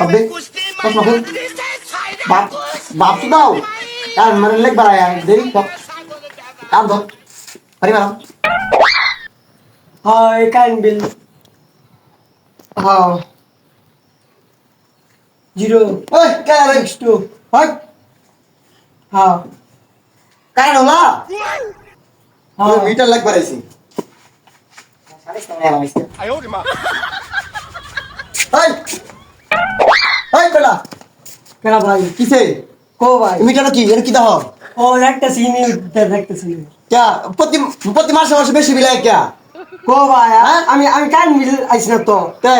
হবে প্রশ্ন কর। বাপ বাপ তো দাও। কারণ মানে লেখ বাড়ায় দেরি? সব কাম ধর? পারি ম্যাডাম হয় কারেন্ট বিল। হ্যাঁ। জিরো। ওই সিক্স টু হয়। হ্যাঁ। কারণ হলা? হ্যাঁ। মিটার লেখ বাড়াইছি। ওই ওই বেটা কেনা ভাই? কিসে? কো ভাই? মিটার কি? এর কি দাও ও একটা সিনি একটা সিনি ক্যা? প্রতি প্রতি মাসে মাসে বেশি বিলায় ক্যা? কো ভাই হ্যাঁ? আমি আমি কারেন্ট বিল আইছি না তো। তে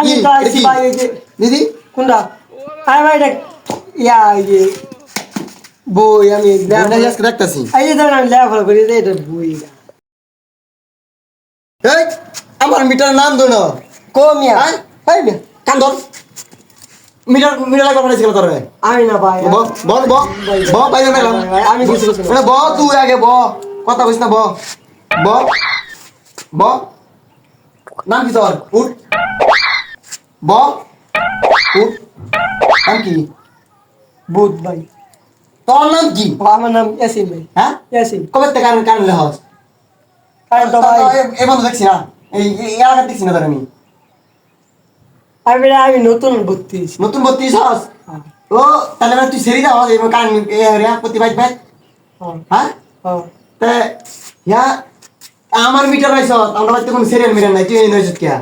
আমি তো আইছি ভাই দিদি? কোনটা? আরে ভাই দেখ ইয়া ইয়ে বই আমি দেখতাছি। এই যে আমি লেখাপড়া করি এটা বই। এই আমার মিটার নাম দো না কমিয়া হ্যাঁ? এই নে কান ধর। মিটার মিটার লাগবে পাঠাইছি তোর। আমি না ভাই ব বল ব ব বাইরে মেলাম আমি কিছু করছি না। মানে ব তুই আগে ব কথা কইস না ব ব ব নাম কি তোর? উঠ। ব উঠ। নাম কি? বুধ ভাই। তোর নাম কি? আমার নাম ইয়াসিন ভাই। হ্যাঁ? ইয়াসিন। কবে থেকে কারণ কারণ লেহস আরে তো ভাই এই দেখছি না। এই এলাকা দেখছি না তোর আমি। আমি আমি নতুন হয়েছি। নতুন বত্রিশ হস? ও তাহলে এবার তুই সেরি দাও এই কারণ এরিয়া প্রতি বাইক বাইক হ্যাঁ, হ্যাঁ? হ্যাঁ। তে ইয়া আমার মিটার আইছ আমরা বাড়িতে কোনো সিরিয়াল মিটার নাই তুই এই কিয়া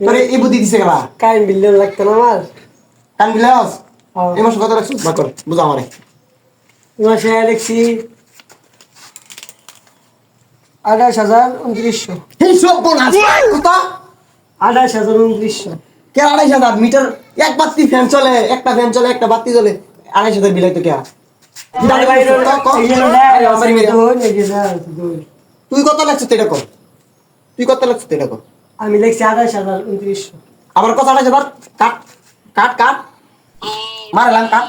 তোরে এই বুদ্ধি দিছে গেলা কারেন্ট বিল লাগতো না আমার? কান বিলাস হ্যাঁ। এই মাস কত কর বুঝা আমারে। তোমার সে দেখছি আঠাশ হাজার উনত্রিশশো। এই সব বোনাস কত আঠাশ হাজার উনত্রিশশো। কে আড়াইশ হাজার মিটার? এক বাতি ফ্যান চলে একটা ফ্যান চলে একটা বাতি চলে। আড়াইশ হাজার বিলাই তো কে তুই কত লাগছিস এটা কর। তুই কত লাগছিস এটা কর। আমি লিখছি আঠাশ হাজার উনত্রিশশো আবার কত আড়াইশ হাজার? কাট কাট কাট। মারলাম কাট।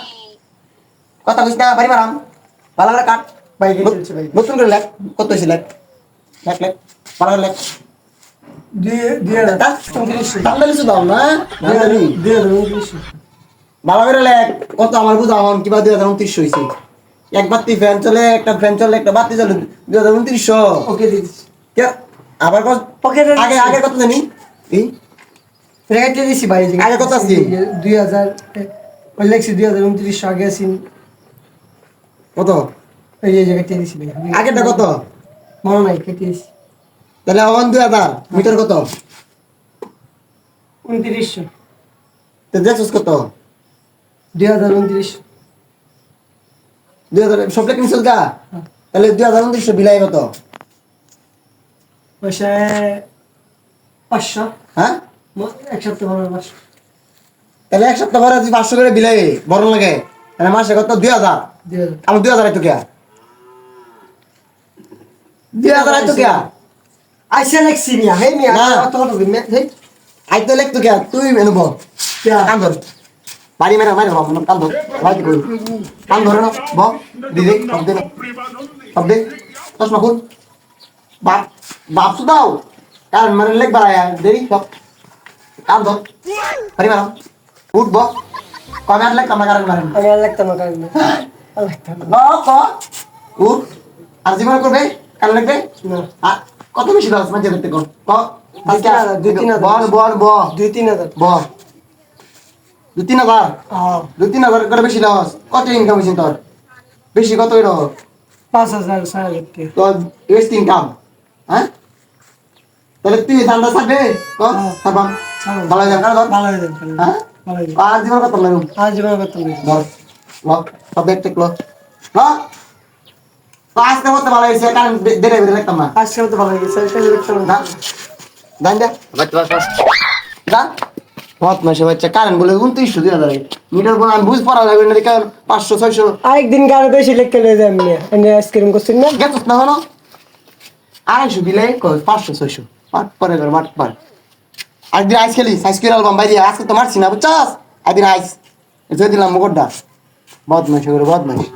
কথা কইস না বাড়ি মারাম। ভালো করে কাট। ভাই ভাই নতুন করে লেখ। কত হয়েছে লেখ? লেখ লেখ। ভালো করে লেখ। না করে লেখ কত আমার বুঝা হন কিবা দুই হাজার উনত্রিশশো হয়েছে এক বাতি ফ্যান চলে একটা ফ্যান চলে একটা বাতি চলে দুই হাজার উনত্রিশশো। ওকে দিচ্ছি। কে আবার পকেটে আগে আগে কত জানি? এই রেখে দিছি ভাই আগে কত আছে? দুই হাজার ওই লিখছি দুই হাজার উনত্রিশশো আগে আছি। কত? ওই যে জায়গায় কেটে দিছি ভাই। আগেরটা কত? মনে নাই কেটে দিছি তাহলে আমার দুই হাজার মিটার কত? উনত্রিশশো। তো দেখছিস কত? দুই হাজার উনত্রিশশো। দুই হাজার সবটা কিনছিস গা? হ্যাঁ। তাহলে দুই হাজার উনত্রিশশো বিলাই কত? পয়সা পাঁচশো। হ্যাঁ? এক সপ্তাহ পরে পাঁচশো। তাহলে এক সপ্তাহ পরে পাঁচশো করে বিলাই বড় লাগে তাহলে মাসে কত? দুই হাজার। দুই হাজার। আমার দুই হাজার আইতো কেয়া? দুই হাজার আইতো কেয়া? আইসা লাগছি মিয়া হে মিয়া না। কত কত দিন হে আইতো লেখতো কেয়া তুই মেনু বল কান ধর বাড়ি মেরে মারে বাবা কান ধর বাড়ি করি কান ধরে না ব দিদি সব দে সব দে চশমা খুল বাপ বাপ তো দাও কারণ মানে লেখ বাড়ায় দেরি সব কান ধর বাড়ি মারাম উঠ ব কমে আর লেখ কামা কারণ মারেন আমি আর লাগতাম না কারণ আর লাগতাম না ব ক উঠ আর জীবন করবে কাল লাগবে না। কত বেশি দাস মাঝে করতে কর দুই দুই। বল বল ব দুই তিন হাজার। ব। দু তিন হাজার? হ্যাঁ দু তিন হাজার করে বেশি লস। কত ইনকাম হয়েছে তোর? বেশি কত এর পাঁচ হাজার ছয় হাজার তোর বেস্ট ইনকাম হ্যাঁ? তাহলে তুই ধান্দা থাকবে কর হ্যাঁ। থাকবাম ছাড়ো। যাবে ভালো হয়ে যাবে হ্যাঁ ভালো হয়ে যাবে আর জীবন কত লাগবে আজ জীবন না ধর সব টেক হ্যাঁ আজকে মতো ভালো হয়েছে কারণ দেরে বেরে রাখতাম না। আজকে তো ভালো হয়ে না। না। দান দে। দান। মত মাসে বাচ্চা কারণ বলে উনত্রিশশো মিটার আমি বুঝ না কারণ পাঁচশো ছয়শো। আরেকদিন বেশি লিখতে লয়ে যাই আমি এনে আইসক্রিম করছেন না? গেছিস না হলো? আড়াইশো দিলে পাঁচশো ছয়শো। পাট পরে করে মাঠ পার। একদিন আইস খেলিস আইস করে অ্যালবাম বাইরে আজকে তো মারছি না বুঝছাস? একদিন আইস। যদি দিলাম মুকুটটা বদমাইশ করে বদমাইশ